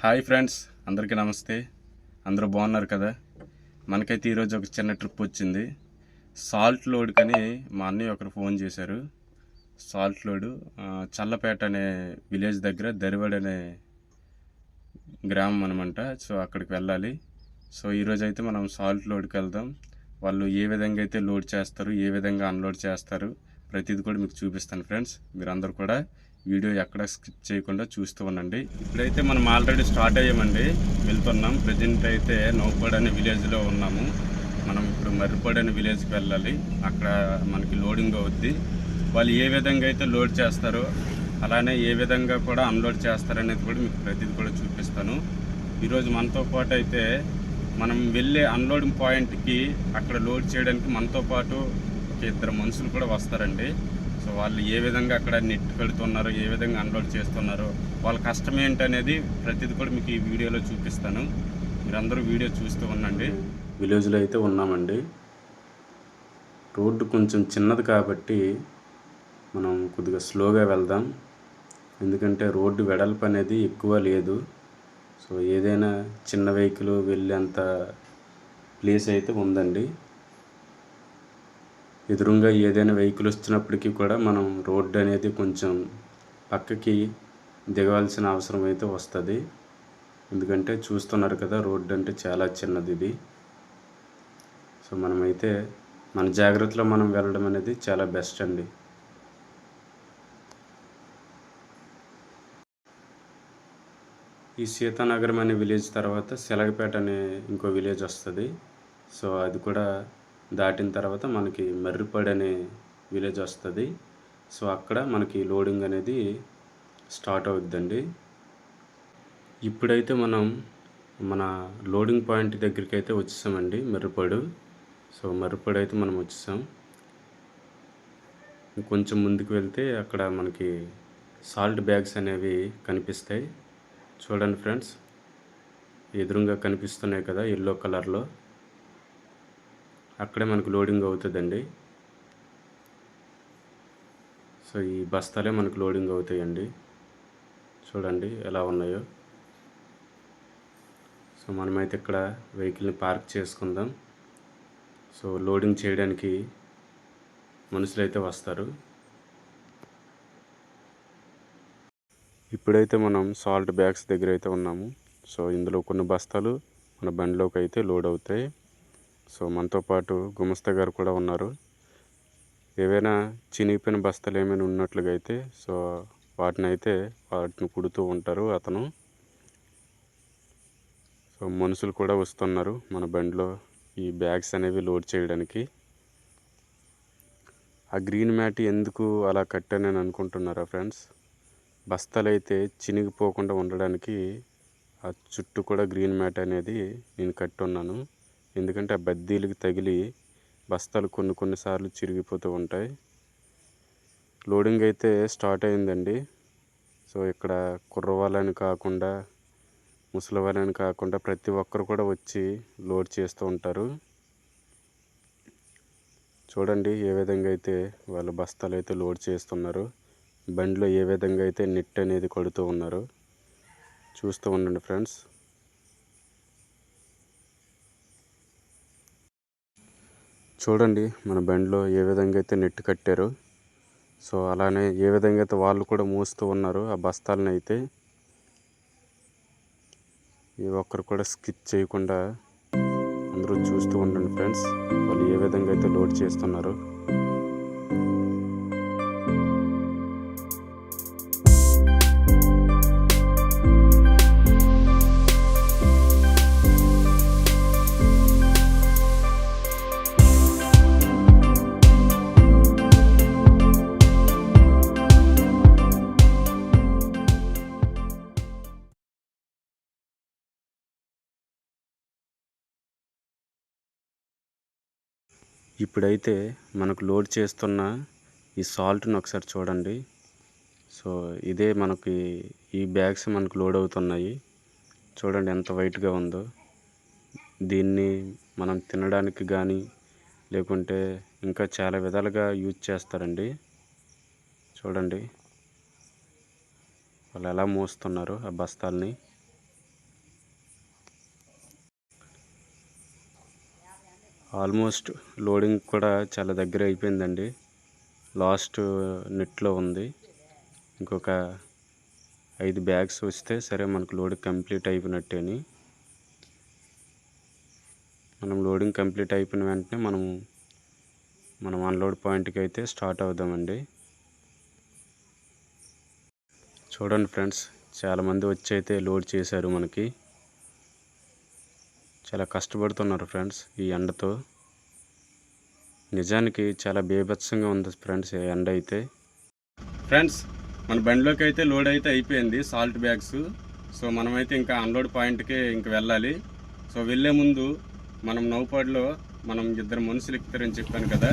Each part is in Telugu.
హాయ్ ఫ్రెండ్స్ అందరికీ నమస్తే. అందరూ బాగున్నారు కదా? మనకైతే ఈరోజు ఒక చిన్న ట్రిప్ వచ్చింది. సాల్ట్ లోడ్ కని మా అన్నయ్య ఒకరు ఫోన్ చేశారు. సాల్ట్ లోడు చల్లపేట అనే విలేజ్ దగ్గర దరివడ్ అనే గ్రామం అనమాట సో అక్కడికి వెళ్ళాలి. సో ఈరోజు అయితే మనం సాల్ట్ లోడ్కి వెళ్దాం. వాళ్ళు ఏ విధంగా అయితే లోడ్ చేస్తారు ఏ విధంగా అన్లోడ్ చేస్తారు ప్రతిది కూడా మీకు చూపిస్తాను ఫ్రెండ్స్. మీరందరూ కూడా వీడియో ఎక్కడ స్కిప్ చేయకుండా చూస్తూ ఉండండి. ఇప్పుడైతే మనం ఆల్రెడీ స్టార్ట్ అయ్యామండి. వెళ్తున్నాం. ప్రజెంట్ అయితే నౌపడ్ అనే విలేజ్లో ఉన్నాము. మనం ఇప్పుడు మర్రిపాడు అనే విలేజ్కి వెళ్ళాలి. అక్కడ మనకి లోడింగ్ అవుద్ది. వాళ్ళు ఏ విధంగా అయితే లోడ్ చేస్తారో అలానే ఏ విధంగా కూడా అన్లోడ్ చేస్తారనేది కూడా మీకు ప్రతిదీ కూడా చూపిస్తాను. ఈరోజు మనతో పాటు అయితే మనం వెళ్ళే అన్లోడింగ్ పాయింట్కి అక్కడ లోడ్ చేయడానికి మనతో పాటు ఒక ఇద్దరు మనుషులు కూడా వస్తారండి. సో వాళ్ళు ఏ విధంగా అక్కడ నెట్ పెడుతున్నారో ఏ విధంగా అన్లోడ్ చేస్తున్నారో వాళ్ళ కష్టం ఏంటనేది ప్రతిదీ కూడా మీకు ఈ వీడియోలో చూపిస్తాను. మీరందరూ వీడియో చూస్తూ ఉండండి. విలేజ్లో అయితే ఉన్నామండి. రోడ్డు కొంచెం చిన్నది కాబట్టి మనం కొద్దిగా స్లోగా వెళ్దాం. ఎందుకంటే రోడ్డు వెడల్పు అనేది ఎక్కువ లేదు. సో ఏదైనా చిన్న వెహికల్ వెళ్ళేంత ప్లేస్ అయితే ఉందండి. ఎదురుగా ఏదైనా వెహికల్ వస్తున్నప్పటికీ కూడా మనం రోడ్డు అనేది కొంచెం పక్కకి దిగవలసిన అవసరం అయితే వస్తుంది. ఎందుకంటే చూస్తున్నారు కదా రోడ్డు అంటే చాలా చిన్నది ఇది. సో మనమైతే మన జాగ్రత్తలో మనం వెళ్ళడం అనేది చాలా బెస్ట్ అండి. ఈ సీతానగరం అనే విలేజ్ తర్వాత సెలగపేట అనే ఇంకో విలేజ్ వస్తుంది. సో అది కూడా దాటిన తర్వాత మనకి మర్రిపాడు అనే విలేజ్ వస్తుంది. సో అక్కడ మనకి లోడింగ్ అనేది స్టార్ట్ అవుద్దండి. ఇప్పుడైతే మనం మన లోడింగ్ పాయింట్ దగ్గరికి అయితే వచ్చేసామండి మర్రిపాడు. సో మర్రిపాడు అయితే మనం వచ్చేసాం. కొంచెం ముందుకు వెళ్తే అక్కడ మనకి సాల్ట్ బ్యాగ్స్ అనేవి కనిపిస్తాయి. చూడండి ఫ్రెండ్స్ ఎదురుగా కనిపిస్తున్నాయి కదా ఎల్లో కలర్లో. అక్కడే మనకు లోడింగ్ అవుతుందండి. సో ఈ బస్తాలే మనకు లోడింగ్ అవుతాయండి. చూడండి ఎలా ఉన్నాయో. సో మనమైతే ఇక్కడ వెహికల్ని పార్క్ చేసుకుందాం. సో లోడింగ్ చేయడానికి మనుషులు అయితే వస్తారు. ఇప్పుడైతే మనం సాల్ట్ బ్యాగ్స్ దగ్గర అయితే ఉన్నాము. సో ఇందులో కొన్ని బస్తాలు మన బండిలోకి అయితే లోడ్ అవుతాయి. సో మనతో పాటు గుమస్తా గారు కూడా ఉన్నారు. ఏవైనా చినిగిపోయిన బస్తాలు ఏమైనా ఉన్నట్లుగా అయితే సో వాటిని అయితే వాటిని కుడుతూ ఉంటారు అతను. సో మనుషులు కూడా వస్తున్నారు మన బండిలో ఈ బ్యాగ్స్ అనేవి లోడ్ చేయడానికి. ఆ గ్రీన్ మ్యాట్ ఎందుకు అలా కట్టానని అనుకుంటున్నారా ఫ్రెండ్స్? బస్తాలు అయితే చినిగిపోకుండా ఉండడానికి ఆ చుట్టూ కూడా గ్రీన్ మ్యాట్ అనేది నేను కట్టున్నాను. ఎందుకంటే ఆ బద్దీలకు తగిలి బస్తాలు కొన్ని కొన్నిసార్లు చిరిగిపోతూ ఉంటాయి. లోడింగ్ అయితే స్టార్ట్ అయిందండి. సో ఇక్కడ కుర్రవాళ్ళని కాకుండా ముసలి వాళ్ళని కాకుండా ప్రతి ఒక్కరు కూడా వచ్చి లోడ్ చేస్తూ ఉంటారు. చూడండి ఏ విధంగా అయితే వాళ్ళు బస్తాలు అయితే లోడ్ చేస్తున్నారు. బండిలో ఏ విధంగా అయితే నెట్ అనేది కొడుతూ ఉన్నారు. చూస్తూ ఉండండి ఫ్రెండ్స్ చూడండి మన బండిలో ఏ విధంగా అయితే నెట్ కట్టారో. సో అలానే ఏ విధంగా అయితే వాళ్ళు కూడా మోస్తూ ఉన్నారు ఆ బస్తాలను అయితే ఏ ఒక్కరు కూడా స్కిప్ చేయకుండా అందరూ చూస్తూ ఉండండి ఫ్రెండ్స్ వాళ్ళు ఏ విధంగా అయితే లోడ్ చేస్తున్నారు. ఇప్పుడైతే మనకు లోడ్ చేస్తున్న ఈ సాల్ట్ని ఒకసారి చూడండి. సో ఇదే మనకి ఈ బ్యాగ్స్ మనకు లోడ్ అవుతున్నాయి. చూడండి ఎంత వైట్గా ఉందో. దీన్ని మనం తినడానికి కానీ లేకుంటే ఇంకా చాలా విధాలుగా యూజ్ చేస్తారండి. చూడండి. వాళ్ళు ఎలా మోస్తున్నారు ఆ బస్తాల్ని. ఆల్మోస్ట్ లోడింగ్ కూడా చాలా దగ్గర అయిపోయిందండి. లాస్ట్ నెట్లో ఉంది. ఇంకొక ఐదు బ్యాగ్స్ వస్తే సరే మనకు లోడ్ కంప్లీట్ అయిపోయినట్టేని. మనం లోడింగ్ కంప్లీట్ అయిపోయిన వెంటనే మనం మనం అన్లోడ్ పాయింట్కి అయితే స్టార్ట్ అవుదామండి. చూడండి ఫ్రెండ్స్ చాలామంది వచ్చి అయితే లోడ్ చేశారు మనకి. చాలా కష్టపడుతున్నారు ఫ్రెండ్స్ ఈ ఎండతో. నిజానికి చాలా బీభత్సంగా ఉంది ఫ్రెండ్స్ ఈ ఎండ అయితే. ఫ్రెండ్స్ మన బండిలోకి అయితే లోడ్ అయితే అయిపోయింది సాల్ట్ బ్యాగ్స్. సో మనమైతే ఇంకా అన్లోడ్ పాయింట్కే ఇంక వెళ్ళాలి. సో వెళ్ళే ముందు మనం నౌపాడులో మనం ఇద్దరు మనుషులు ఎక్కుతారని చెప్పాను కదా.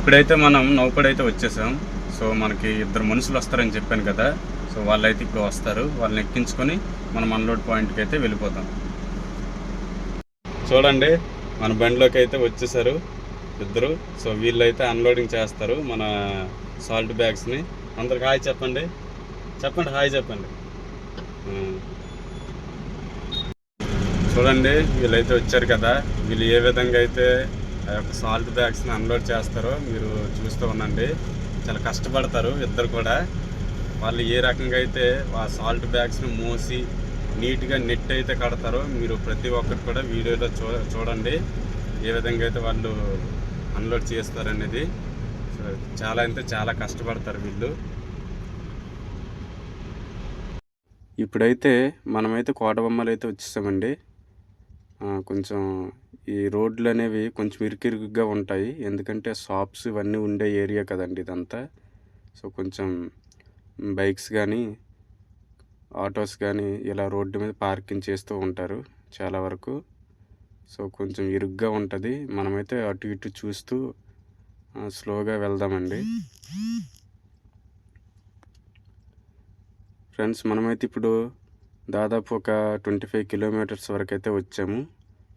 ఇప్పుడైతే మనం నౌకడైతే వచ్చేసాం. సో మనకి ఇద్దరు మనుషులు వస్తారని చెప్పాను కదా. సో వాళ్ళైతే ఇప్పుడు వస్తారు. వాళ్ళని ఎక్కించుకొని మనం అన్లోడ్ పాయింట్కి అయితే వెళ్ళిపోతాం. చూడండి మన బండిలోకి అయితే వచ్చేసారు ఇద్దరు. సో వీళ్ళైతే అన్లోడింగ్ చేస్తారు మన సాల్ట్ బ్యాగ్స్ని. అందరికి హాయ్ చెప్పండి. చెప్పండి హాయ్ చెప్పండి. చూడండి వీళ్ళైతే వచ్చారు కదా. వీళ్ళు ఏ విధంగా అయితే ఆ యొక్క సాల్ట్ బ్యాగ్స్ని అన్లోడ్ చేస్తారో మీరు చూస్తూ ఉండండి. చాలా కష్టపడతారు ఇద్దరు కూడా. వాళ్ళు ఏ రకంగా అయితే ఆ సాల్ట్ బ్యాగ్స్ని మోసి నీట్గా నెట్ అయితే కడతారో మీరు ప్రతి ఒక్కరు కూడా వీడియోలో చూ చూడండి. ఏ విధంగా అయితే వాళ్ళు అన్లోడ్ చేస్తారనేది. చాలా అంటే చాలా కష్టపడతారు వీళ్ళు. ఇప్పుడైతే మనమైతే కోటబొమ్మలు అయితే వచ్చేసామండి. కొంచెం ఈ రోడ్లు అనేవి కొంచెం ఇరుకిరుగ్గా ఉంటాయి. ఎందుకంటే షాప్స్ ఇవన్నీ ఉండే ఏరియా కదండి ఇదంతా. సో కొంచెం బైక్స్ కానీ ఆటోస్ కానీ ఇలా రోడ్డు మీద పార్కింగ్ చేస్తూ ఉంటారు చాలా వరకు. సో కొంచెం ఇరుగ్గా ఉంటుంది. మనమైతే అటు ఇటు చూస్తూ స్లోగా వెళ్దామండి. ఫ్రెండ్స్ మనమైతే ఇప్పుడు దాదాపు ఒక ట్వంటీ ఫైవ్ కిలోమీటర్స్ వరకు అయితే వచ్చాము.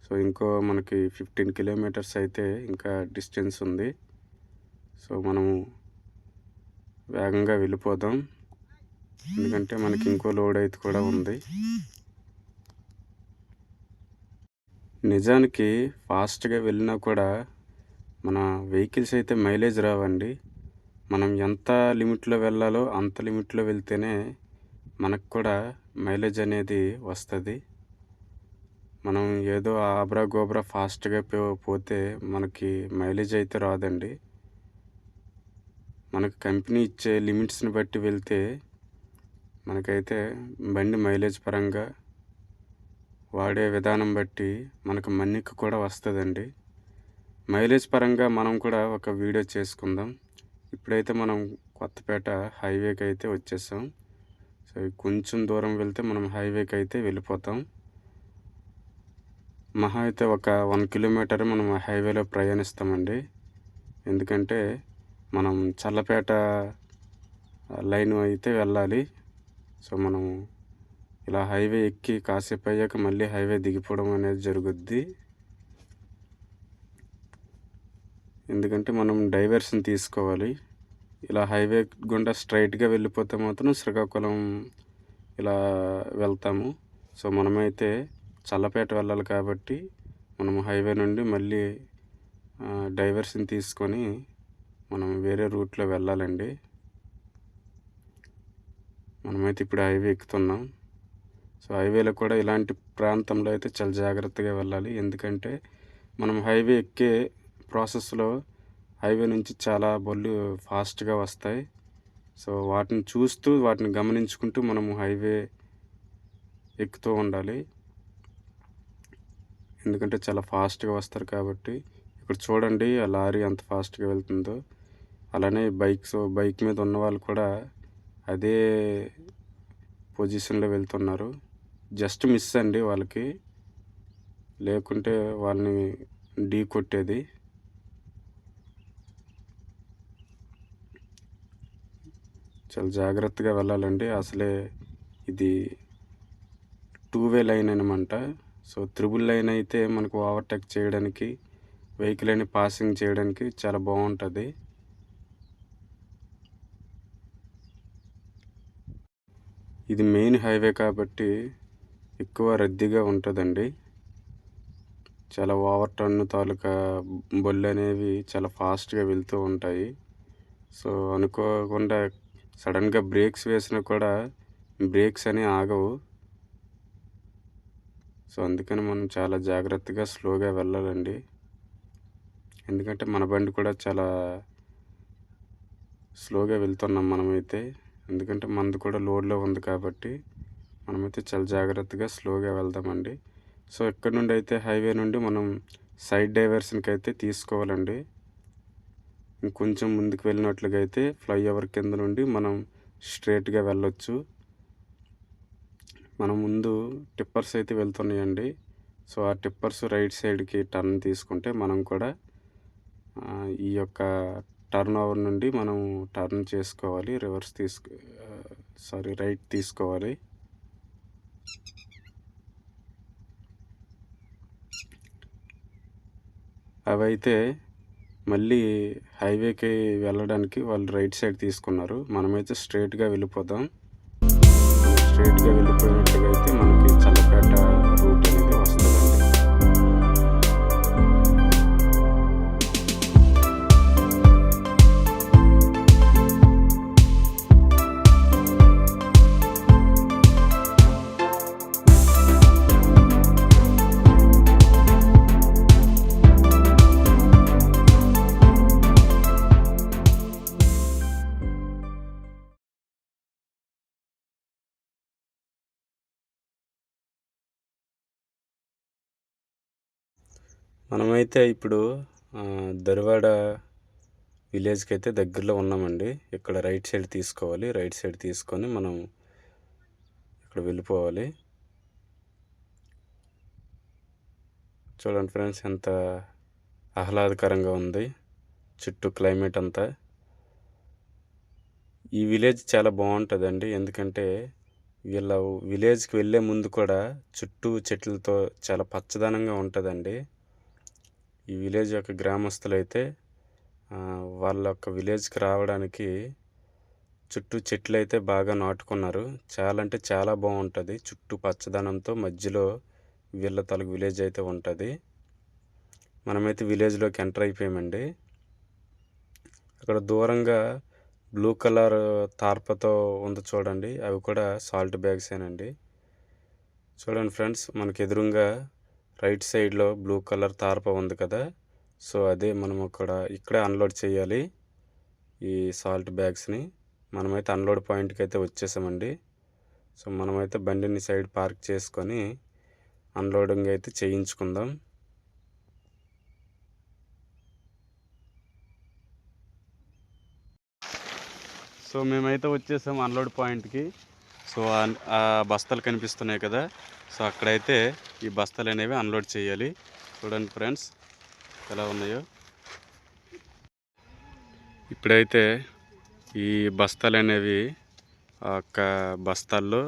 సో ఇంకో మనకి ఫిఫ్టీన్ కిలోమీటర్స్ అయితే ఇంకా డిస్టెన్స్ ఉంది. సో మనము వేగంగా వెళ్ళిపోదాం. ఎందుకంటే మనకి ఇంకో లోడ్ అయితే కూడా ఉంది. నిజానికి ఫాస్ట్గా వెళ్ళినా కూడా మన వెహికల్స్ అయితే మైలేజ్ రావండి. మనం ఎంత లిమిట్లో వెళ్ళాలో అంత లిమిట్లో వెళ్తేనే మనకు కూడా మైలేజ్ అనేది వస్తుంది. మనం ఏదో ఆబ్రా గోబ్రా ఫాస్ట్గా పోతే మనకి మైలేజ్ అయితే రాదండి. మనకు కంపెనీ ఇచ్చే లిమిట్స్ని బట్టి వెళ్తే మనకైతే బండి మైలేజ్ పరంగా వాడే విధానం బట్టి మనకు మన్నిక కూడా వస్తుందండి. మైలేజ్ పరంగా మనం కూడా ఒక వీడియో చేసుకుందాం. ఇప్పుడైతే మనం కొత్తపేట హైవేకి అయితే వచ్చేసాం. సో కొంచెం దూరం వెళ్తే మనం హైవేకి అయితే వెళ్ళిపోతాం. మహా అయితే ఒక వన్ కిలోమీటర్ మనం హైవేలో ప్రయాణిస్తామండి. ఎందుకంటే మనం చల్లపేట లైన్ అయితే వెళ్ళాలి. సో మనం ఇలా హైవే ఎక్కి కాసేపు అయ్యాక మళ్ళీ హైవే దిగిపోవడం అనేది జరుగుద్ది. ఎందుకంటే మనం డైవర్షన్ తీసుకోవాలి. ఇలా హైవే గుండా స్ట్రైట్గా వెళ్ళిపోతే మాత్రం శ్రీకాకుళం ఇలా వెళ్తాము. సో మనమైతే చల్లపేట వెళ్ళాలి కాబట్టి మనం హైవే నుండి మళ్ళీ ఆ, డైవర్షన్ తీసుకొని మనం వేరే రూట్లో వెళ్ళాలండి. మనమైతే ఇప్పుడు హైవే ఎక్కుతున్నాం. సో హైవేలో కూడా ఇలాంటి ప్రాంతంలో అయితే చాలా జాగ్రత్తగా వెళ్ళాలి. ఎందుకంటే మనం హైవే ఎక్కే ప్రాసెస్లో హైవే నుంచి చాలా బళ్ళు ఫాస్ట్గా వస్తాయి. సో వాటిని చూస్తూ వాటిని గమనించుకుంటూ మనము హైవే ఎక్కుతూ ఉండాలి. ఎందుకంటే చాలా ఫాస్ట్గా వస్తారు కాబట్టి. ఇక్కడ చూడండి ఆ లారీ ఎంత ఫాస్ట్గా వెళ్తుందో. అలానే బైక్స్ బైక్ మీద ఉన్న వాళ్ళు కూడా అదే పొజిషన్లో వెళ్తున్నారు. జస్ట్ మిస్ అండి వాళ్ళకి. లేకుంటే వాళ్ళని ఢీ కొట్టేది. చాలా జాగ్రత్తగా వెళ్ళాలండి. అసలే ఇది టూ వే లైన్ అనమాట సో త్రిబుల్ లైన్ అయితే మనకు ఓవర్టేక్ చేయడానికి వెహికల్ అని పాసింగ్ చేయడానికి చాలా బాగుంటుంది. ఇది మెయిన్ హైవే కాబట్టి ఎక్కువ రద్దీగా ఉంటుందండి. చాలా ఓవర్ టర్న్ తాలూకా బళ్ళు అనేవి చాలా ఫాస్ట్గా వెళ్తూ ఉంటాయి. సో అనుకోకుండా సడన్గా బ్రేక్స్ వేసినా కూడా బ్రేక్స్ అని ఆగవు. సో అందుకని మనం చాలా జాగ్రత్తగా స్లోగా వెళ్ళాలండి. ఎందుకంటే మన బండి కూడా చాలా స్లోగా వెళ్తున్నాం మనమైతే. ఎందుకంటే మనది కూడా లోడ్లో ఉంది కాబట్టి మనమైతే చాలా జాగ్రత్తగా స్లోగా వెళ్దామండి. సో ఇక్కడ నుండి అయితే హైవే నుండి మనం సైడ్ డైవర్షన్కి అయితే తీసుకోవాలండి. ఇంకొంచెం ముందుకు వెళ్ళినట్లుగా అయితే ఫ్లైఓవర్ కింద నుండి మనం స్ట్రేట్గా వెళ్ళొచ్చు. మన ముందు టిప్పర్స్ అయితే వెళ్తున్నాయండి. సో ఆ టిప్పర్స్ రైట్ సైడ్కి టర్న్ తీసుకుంటే మనం కూడా ఈ యొక్క టర్న్ ఓవర్ నుండి మనం టర్న్ చేసుకోవాలి. రివర్స్ తీసుకు సారీ రైట్ తీసుకోవాలి. అవైతే మళ్ళీ హైవేకి వెళ్ళడానికి వాళ్ళు రైట్ సైడ్ తీసుకున్నారు. మనమైతే స్ట్రైట్గా వెళ్ళిపోదాం. స్ట్రైట్గా వెళ్ళిపోయినట్టుగా అయితే మనకి చల్లపేట మనమైతే ఇప్పుడు దర్వాడ విలేజ్కి అయితే దగ్గరలో ఉన్నామండి. ఇక్కడ రైట్ సైడ్ తీసుకోవాలి. రైట్ సైడ్ తీసుకొని మనం ఇక్కడ వెళ్ళిపోవాలి. చూడండి ఫ్రెండ్స్ ఎంత ఆహ్లాదకరంగా ఉంది. చుట్టూ క్లైమేట్ అంతా. ఈ విలేజ్ చాలా బాగుంటుందండి. ఎందుకంటే వీళ్ళ విలేజ్కి వెళ్ళే ముందు కూడా చుట్టూ చెట్లతో చాలా పచ్చదనంగా ఉంటుందండి. ఈ విలేజ్ యొక్క గ్రామస్తులు అయితే వాళ్ళ యొక్క విలేజ్కి రావడానికి చుట్టూ చెట్లు అయితే బాగా నాటుకున్నారు. చాలా అంటే చాలా బాగుంటుంది. చుట్టూ పచ్చదనంతో మధ్యలో వీళ్ళ తలకు విలేజ్ అయితే ఉంటుంది. మనమైతే విలేజ్లోకి ఎంటర్ అయిపోయామండి. అక్కడ దూరంగా బ్లూ కలర్ తార్పతో ఉంది చూడండి. అవి కూడా సాల్ట్ బ్యాగ్సేనండి. చూడండి ఫ్రెండ్స్ మనకి ఎదురుగా రైట్ సైడ్లో బ్లూ కలర్ తార్ప ఉంది కదా. సో అదే మనం అక్కడ ఇక్కడే అన్లోడ్ చేయాలి ఈ సాల్ట్ బ్యాగ్స్ని. మనమైతే అన్లోడ్ పాయింట్కి అయితే వచ్చేసామండి. సో మనమైతే బండిని సైడ్ పార్క్ చేసుకొని అన్లోడింగ్ అయితే చేయించుకుందాం. సో మేమైతే వచ్చేసాం అన్లోడ్ పాయింట్కి. సో ఆ బస్తాలు కనిపిస్తున్నాయి కదా. సో అక్కడైతే ఈ బస్తాలు అనేవి అన్లోడ్ చేయాలి. చూడండి ఫ్రెండ్స్ ఎలా ఉన్నాయో. ఇప్పుడైతే ఈ బస్తాలు అనేవి ఒక బస్తాల్లో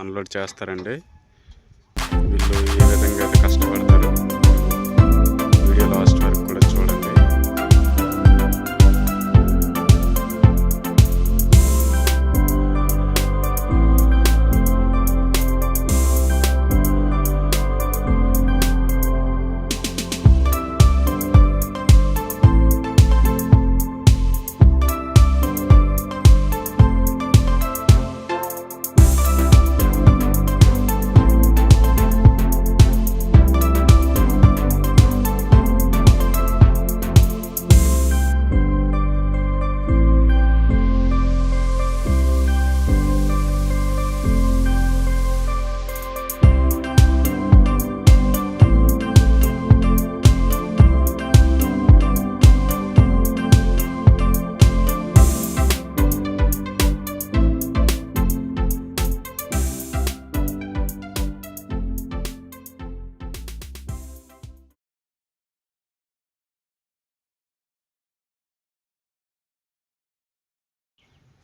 అన్లోడ్ చేస్తారండి.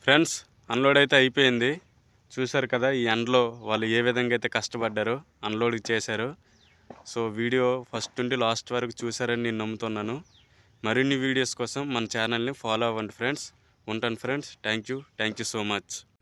ఫ్రెండ్స్ అన్లోడ్ అయితే అయిపోయింది. చూశారు కదా ఈ ఎండ్లో వాళ్ళు ఏ విధంగా అయితే కష్టపడ్డారో అన్లోడ్ చేశారు. సో వీడియో ఫస్ట్ నుండి లాస్ట్ వరకు చూశారని నేను నమ్ముతున్నాను. మరిన్ని వీడియోస్ కోసం మన ఛానల్ని ఫాలో అవ్వండి ఫ్రెండ్స్. ఉంటాను friends. Thank you. Thank you so much.